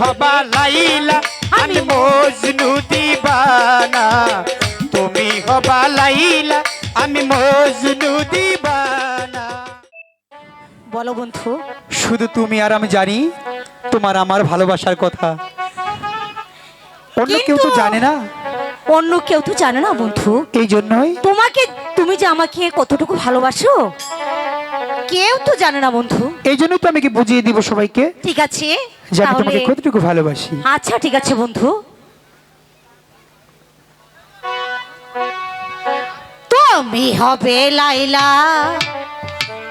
হবা লাইলা আমি মজনু দিবানা। তুমি হবা লাইলা আমি মজনু দিবানা। বলো বন্ধু। শুধু তুমি আর আমি জানি তোমার আমার ভালোবাসার কথা। অন্য কেউ তো জানে না। অন্য কেউ তো জানে না বন্ধু। এই জন্যই। তোমাকে তুমি যে আমাকে কতটুকু ভালোবাসো কেউ তো জানে না বন্ধু। এই জন্যই তো আমি কি বুঝিয়ে দিব সবাইকে? ঠিক আছে। যে আমি তোমাকে তাহলে কতটুকু ভালোবাসি? আচ্ছা ঠিক আছে বন্ধু। তুমি হবে লাইলা।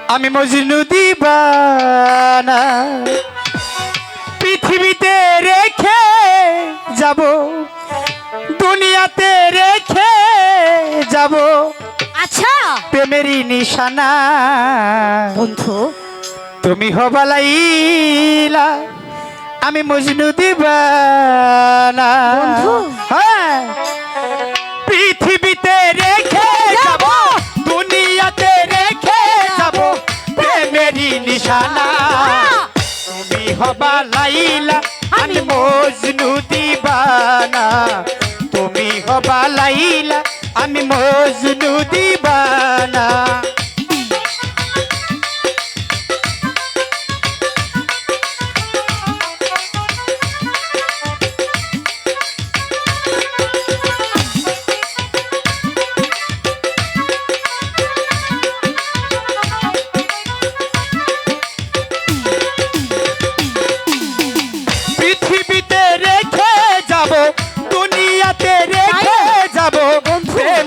আমি মজনু দিবানা। পৃথিবীতে রেখে যাব দুনিয়াতে রেখে যাব। আচ্ছা। প্রেমেরই নিশানা। বন্ধু। তুমি হবা লাইলা। আমি মজনু দিবানা। হ্যাঁ। পৃথিবীতে রেখে যাব দুনিয়াতে রেখে যাব প্রেমেরই নিশানা। তুমি হবা লাইলা আমি মজনু দিবানা। তুমি হবা লাইলা আমি মজনু দিবানা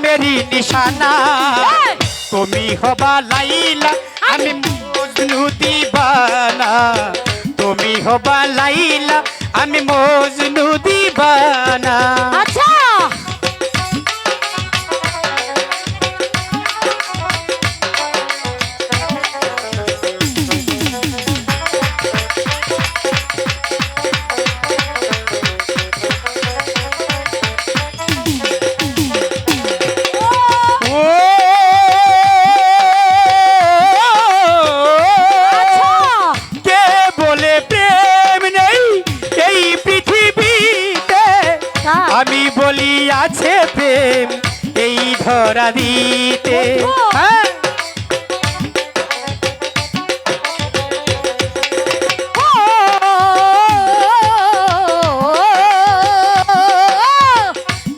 প্রেমেরই নিশানা তুমি হবা লাইলা আমি মজনু দিবানা তুমি হবা লাইলা আমি মজনু দিবানা আচ্ছা আমি বলি আছে প্রেম এই ধরা দিতে। হ্যাঁ?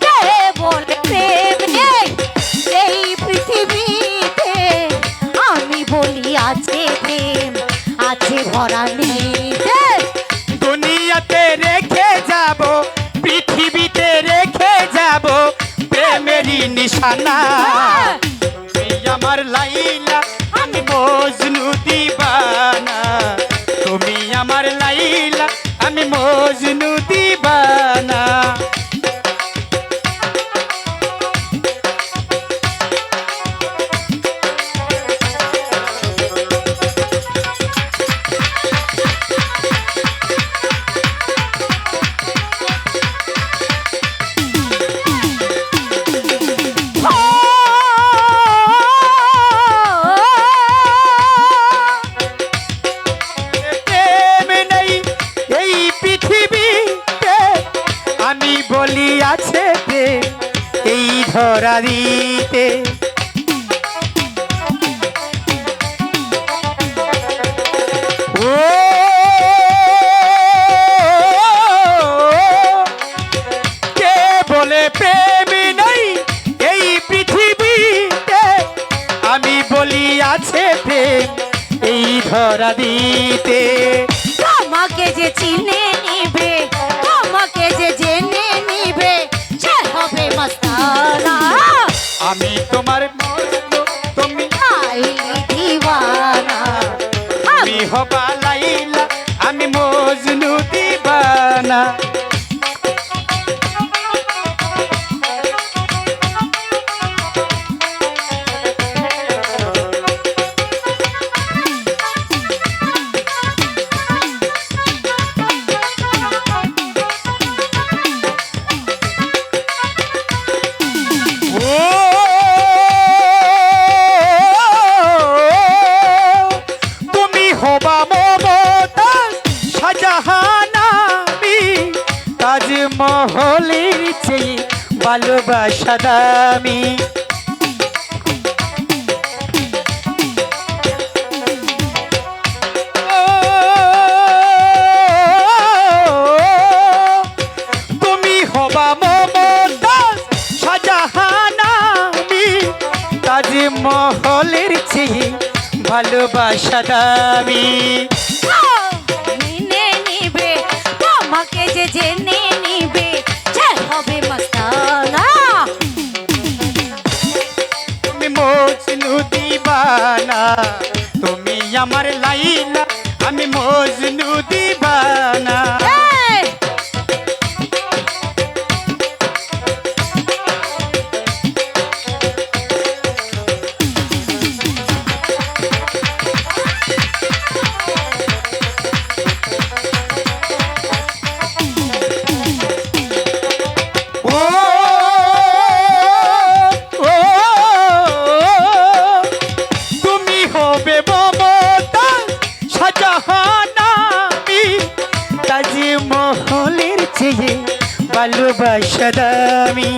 কে বলে প্রেম পৃথিবীতে আমি বলি আছে প্রেম আছে ভরা নিতে। দুনিয়াতে রেখে যাব পৃথিবীতে নিশানা ধরা দিতে নেই এই আমি বলি আছে এই ধরা দিতে তোমাকে যে আমি তোমার তুমি আমি হবা লাইলা আমি মজনু দিবানা। ভালোবাসা তুমি হবা মমতাজ শাহজাহানামি। তাজমহলের চেয়ে ভালোবাসা দামি নিবে আমাকে যে জেনে দিবানা তুমি আমার লাইলা আমি মজনু দিবানা। হবে মমতা শাহজাহানামি তাজমহলের চেয়ে ভালোবাসা দামি।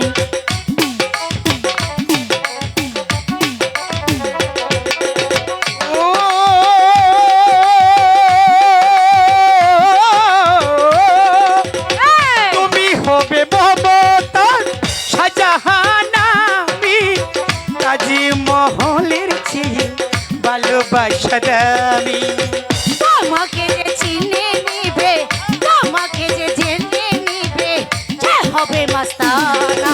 ভালোবাসা দামি আমাকে যে চিনে নিবে তোমাকে যে জেনে নিবে যে হবে মস্তানা